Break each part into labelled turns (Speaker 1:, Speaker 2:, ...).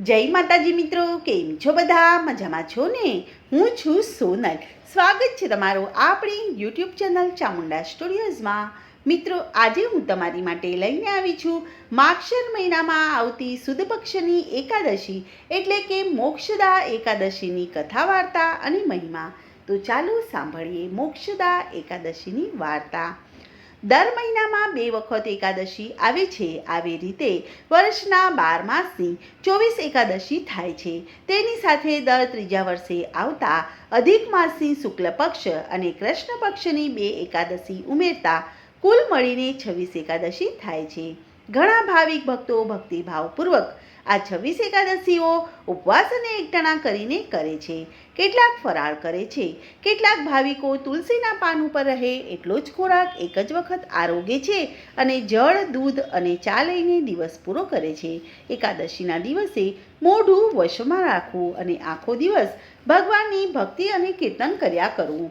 Speaker 1: જય માતાજી મિત્રો, કેમ છો બધા? મજામાં છો ને? હું છું સોનલ. સ્વાગત છે તમારું આપણી યુટ્યુબ ચેનલ ચામુંડા સ્ટુડિયોઝમાં. મિત્રો, આજે હું તમારી માટે લઈને આવી છું માક્ષર મહિનામાં આવતી સુદ પક્ષની એકાદશી, એટલે કે મોક્ષદા એકાદશીની કથા વાર્તા અને મહિમા. તો ચાલો સાંભળીએ મોક્ષદા એકાદશીની વાર્તા. દર મહિનામાં બે વખત એકાદશી આવે છે. આવી રીતે વર્ષના બાર માસની ચોવીસ એકાદશી થાય છે. તેની સાથે દર ત્રીજા વર્ષે આવતા અધિક માસની શુક્લ પક્ષ અને કૃષ્ણ પક્ષની બે એકાદશી ઉમેરતા કુલ મળીને છવ્વીસ એકાદશી થાય છે. ઘણા ભાવિક ભક્તો ભક્તિભાવપૂર્વક આ છવ્વીસ એકાદશીઓ ઉપવાસ અને એકટાણા કરીને કરે છે. કેટલાક ફરાળ કરે છે. કેટલાક ભાવિકો તુલસીના પાન ઉપર રહે એટલો જ ખોરાક એક જ વખત આરોગે છે અને જળ, દૂધ અને ચા લઈને દિવસ પૂરો કરે છે. એકાદશીના દિવસે મોઢું વશમાં રાખવું અને આખો દિવસ ભગવાનની ભક્તિ અને કીર્તન કર્યા કરવું.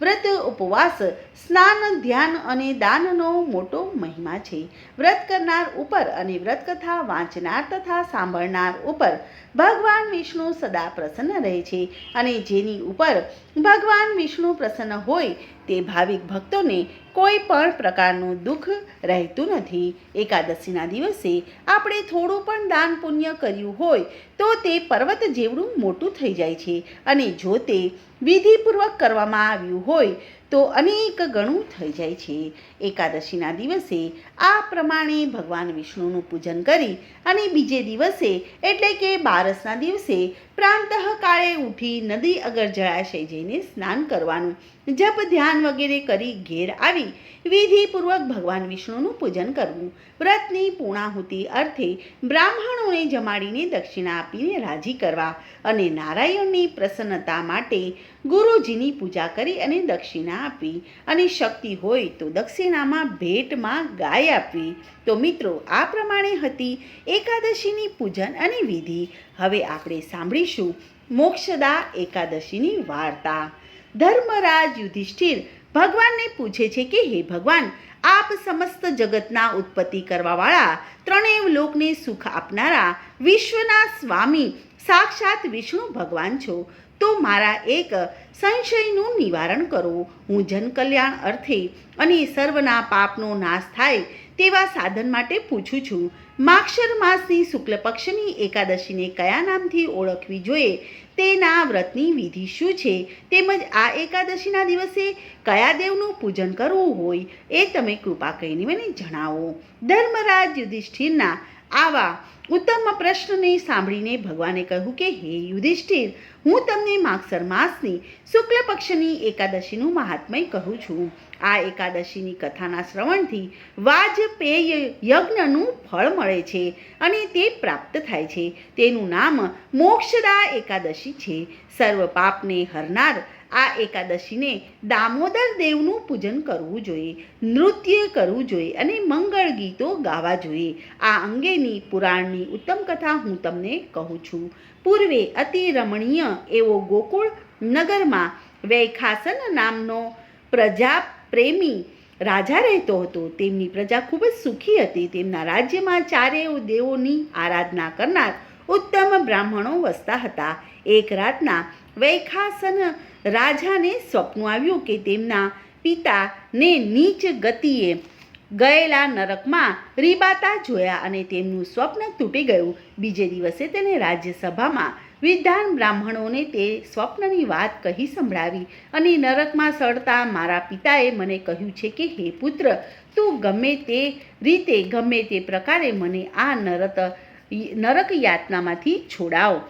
Speaker 1: વ્રત ઉપવાસ, સ્નાન, ધ્યાન અને દાનનો મોટો મહિમા છે. વ્રત કરનાર ઉપર અને વ્રત કથા વાંચનાર તથા સાંભળનાર ઉપર ભગવાન વિષ્ણુ સદા પ્રસન્ન રહે છે અને જેની ઉપર ભગવાન વિષ્ણુ પ્રસન્ન હોય તે ભાવિક ભક્તોને કોઈ પણ પ્રકારનું દુઃખ રહેતું નથી. એકાદશીના દિવસે આપણે થોડું પણ દાન પુણ્ય કર્યું હોય તો તે પર્વત જેવડું મોટું થઈ જાય છે અને જો તે વિધિપૂર્વક કરવામાં આવ્યું હોય તો અનેક ગણું થઈ જાય છે. એકાદશીના દિવસે આ પ્રમાણે ભગવાન વિષ્ણુનું પૂજન કરી અને બીજે દિવસે, એટલે કે બારસના દિવસે પ્રાંતઃ કાળે ઉઠી નદી અગર જળાશય જઈને સ્નાન કરવાનું જપ, ધ્યાન વગેરે કરી ઘેર આવી વિધિપૂર્વક ભગવાન વિષ્ણુનું પૂજન કરવું. વ્રતની પૂર્ણાહુતિ અર્થે બ્રાહ્મણોને જમાડીને દક્ષિણા આપીને રાજી કરવા અને નારાયણની પ્રસન્નતા માટે ગુરુજીની પૂજા કરી અને દક્ષિણા આપવી અને શક્તિ હોય તો દક્ષિણામાં ભેટમાં ગાય આપવી. તો મિત્રો, આ પ્રમાણે હતી એકાદશીની પૂજન અને વિધિ. હવે આપણે સાંભળીશું મોક્ષદા એકાદશીની વાર્તા. ધર્મરાજ યુધિષ્ઠિર ભગવાનને પૂછે છે કે, હે ભગવાન, આપ સમસ્ત જગતના ઉત્પત્તિ કરવાવાળા ત્રણેય લોકને સુખ આપનારા વિશ્વના સ્વામી સાક્ષાત વિષ્ણુ ભગવાન છો. તો મારા એક સંશયનું નિવારણ કરો. હું જનકલ્યાણ અર્થે અને સર્વના પાપનો નાશ થાય તેવા સાધન માટે પૂછું છું. માક્ષર માસની શુક્લ પક્ષની એકાદશીને કયા નામથી ઓળખવી જોઈએ? તેના વ્રતની વિધિ શું છે? તેમજ આ એકાદશીના દિવસે કયા દેવનું પૂજન કરવું હોય? એ તમે કૃપા કરીને મને જણાવો. ધર્મરાજ યુધિષ્ઠિરના આવા ઉત્તમ પ્રશ્નને સાંભળીને ભગવાને કહ્યું કે, હે યુધિષ્ઠિર, હું તમને માગસર માસની શુક્લ પક્ષની એકાદશીનું મહાત્મય કહું છું. આ એકાદશીની કથાના શ્રવણથી વાજપેય યજ્ઞનું ફળ મળે છે અને તે પ્રાપ્ત થાય છે. તેનું નામ મોક્ષદા એકાદશી છે. સર્વ પાપને હરનાર આ એકાદશીને દામોદર દેવનું પૂજન કરવું જોઈએ, નૃત્ય કરવું જોઈએ અને મંગળ ગીતો ગાવા જોઈએ. આ અંગેની પુરાણની ઉત્તમ કથા હું તમને કહું છું. પૂર્વે અતિ રમણીય એવો ગોકુળ નગરમાં વૈખાસન નામનો પ્રજા પ્રેમી રાજા રહેતો હતો. તેમની પ્રજા ખૂબ જ સુખી હતી. તેમના રાજ્યમાં ચારેય દેવોની આરાધના કરનાર ઉત્તમ બ્રાહ્મણો વસતા હતા. એક રાતના વૈખાસન રાજાને સ્વપ્ન આવ્યું કે તેમના પિતાને નીચ ગતિએ ગયેલા નરકમાં રીબાતા જોયા અને તેમનું સ્વપ્ન તૂટી ગયું. બીજે દિવસે તેને રાજ્યસભામાં વિદ્વાન બ્રાહ્મણોને તે સ્વપ્નની વાત કહી સંભળાવી અને નરકમાં સડતા મારા પિતાએ મને કહ્યું છે કે, હે પુત્ર, તું ગમે તે રીતે ગમે તે પ્રકારે મને આ નરક નરક યાતનામાંથી છોડાવ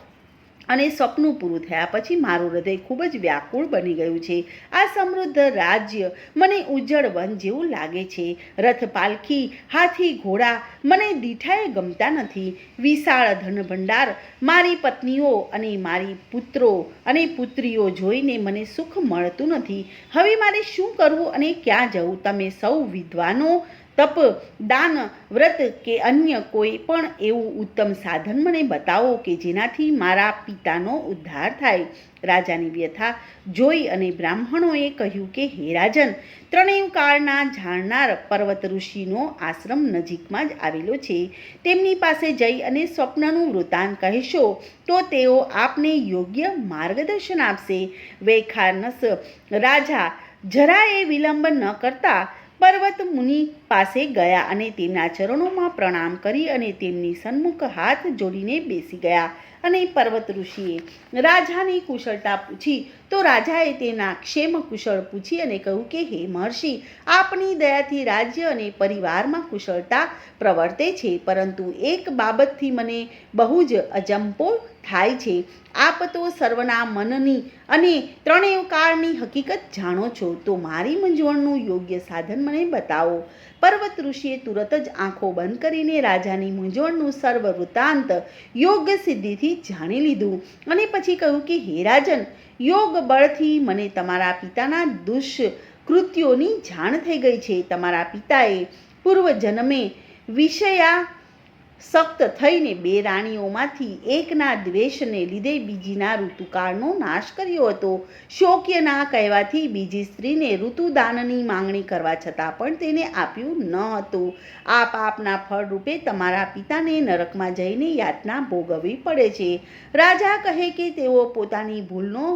Speaker 1: અને સપનું પૂરું થયા પછી મારું હૃદય ખૂબ જ વ્યાકુળ બની ગયું છે. આ સમૃદ્ધ રાજ્ય મને ઉજ્જળ વન જેવું લાગે છે. રથ પાલખી, હાથી, ઘોડા મને દીઠાએ ગમતા નથી. વિશાળ ધન ભંડાર મારી પત્નીઓ અને મારી પુત્રો અને પુત્રીઓ જોઈને મને સુખ મળતું નથી. હવે મારે શું કરવું અને ક્યાં જવું? તમે સૌ વિદ્વાનો તપ, દાન, વ્રત કે અન્ય કોઈ પણ એવું ઉત્તમ સાધન મને બતાવો કે જેનાથી મારા પિતાનો ઉદ્ધાર થાય. રાજાની વ્યથા જોઈ અને બ્રાહ્મણોએ કહ્યું કે, હે રાજન, ત્રણેય કાળના જાણનાર પર્વત ઋષિનો આશ્રમ નજીકમાં જ આવેલો છે. તેમની પાસે જઈ અને સ્વપ્નનું વૃત્તાંત કહેશો, તો તેઓ આપને યોગ્ય માર્ગદર્શન આપશે. વૈખાનસ રાજા જરાએ વિલંબ ન કરતા પર્વત મુનિ પાસે ગયા અને તેમના ચરણોમાં પ્રણામ કરી અને તેમની સન્મુખ હાથ જોડીને બેસી ગયા. અને પર્વત ઋષિએ રાજાની કુશળતા પૂછી. તો રાજાએ તેના ક્ષેમ કુશળ પૂછી અને કહ્યું કે, હે મહર્ષિ, આપની દયાથી રાજ્ય અને પરિવારમાં કુશળતા પ્રવર્તે છે, પરંતુ એક બાબતથી મને બહુ જ અજંપો થાય છે. આપ તો સર્વના મનની અને ત્રણેય કાળની હકીકત જાણો છો, તો મારી મૂંઝવણનું યોગ્ય સાધન મને બતાવો. પર્વત ઋષિએ તુરત જ આંખો બંધ કરીને રાજાની મૂંઝવણનું સર્વ વૃત્તાંત યોગ્ય સિદ્ધિથી જાણી લીધું અને પછી કહ્યું કે, હે રાજન, યોગ બળથી મને તમારા પિતાના દુષ્કૃત્યોની જાણ થઈ ગઈ છે. તમારા પિતાએ પૂર્વજન્મે વિષયા સખ્ત થઈને બે રાણીઓમાંથી એકના દ્વેષને લીધે બીજીના ઋતુકાળનો નાશ કર્યો હતો. શોક્ય ના કહેવાથી બીજી સ્ત્રીને ઋતુદાનની માંગણી કરવા છતાં પણ તેને આપ્યું ન હતું. આ પાપના ફળ રૂપે તમારા પિતાને નરકમાં જઈને યાતના ભોગવવી પડે છે. રાજા કહે કે તેઓ પોતાની ભૂલનો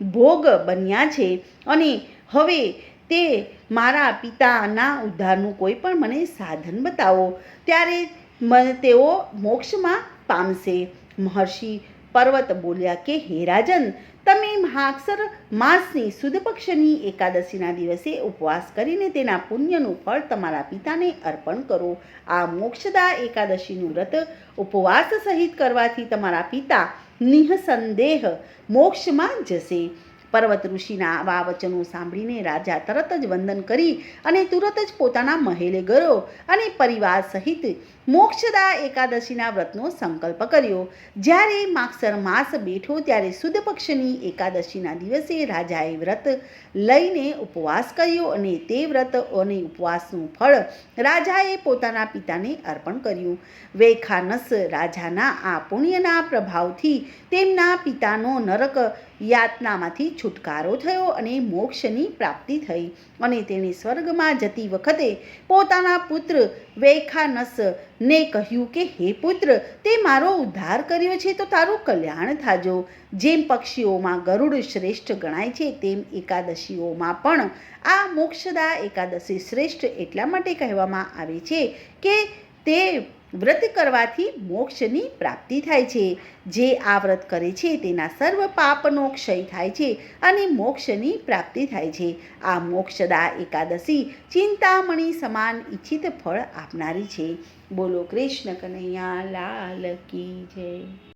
Speaker 1: ભોગ બન્યા છે અને હવે તે મારા પિતાના ઉદ્ધારનું કોઈ પણ મને સાધન બતાવો. ત્યારે મને તેઓ મોક્ષમાં પામશે. મહર્ષિ પર્વત બોલ્યા કે, હે રાજન, તમે મહાક્ષર માસની સુદ પક્ષની એકાદશીના દિવસે ઉપવાસ કરીને તેના પુણ્યનું ફળ તમારા પિતાને અર્પણ કરો. આ મોક્ષદા એકાદશીનું વ્રત ઉપવાસ સહિત કરવાથી તમારા પિતા નિઃસંદેહ મોક્ષમાં જશે. પર્વત ઋષિના આવા વચનો સાંભળીને રાજા તરત જ વંદન કરી અને તુરત જ પોતાના મહેલે ગયો અને પરિવાર સહિત મોક્ષદા એકાદશીના વ્રતનો સંકલ્પ કર્યો. જ્યારે માક્ષર માસ બેઠો ત્યારે સુદ પક્ષની એકાદશીના દિવસે રાજાએ વ્રત લઈને ઉપવાસ કર્યો અને તે વ્રત અને ઉપવાસનું ફળ રાજાએ પોતાના પિતાને અર્પણ કર્યું. વૈખાનસ રાજાના આ પુણ્યના પ્રભાવથી તેમના પિતાનો નરક યાતનામાંથી છુટકારો થયો અને મોક્ષની પ્રાપ્તિ થઈ અને તેણે સ્વર્ગમાં જતી વખતે પોતાના પુત્ર વૈખાનસ ને કહ્યું કે, હે પુત્ર, તે મારો ઉદ્ધાર કર્યો છે તો તારું કલ્યાણ થાજો. જેમ પક્ષીઓમાં ગરુડ શ્રેષ્ઠ ગણાય છે, તેમ એકાદશીઓમાં પણ આ મોક્ષદા એકાદશી શ્રેષ્ઠ એટલા માટે કહેવામાં આવે છે કે તે વ્રત કરવાથી મોક્ષની પ્રાપ્તિ થાય છે. જે આ વ્રત કરે છે તેના સર્વ પાપનો ક્ષય થાય છે અને મોક્ષની પ્રાપ્તિ થાય છે. આ મોક્ષદા એકાદશી ચિંતામણી સમાન ઈચ્છિત ફળ આપનારી છે. બોલો કૃષ્ણ કનૈયા, લાલ કી જય.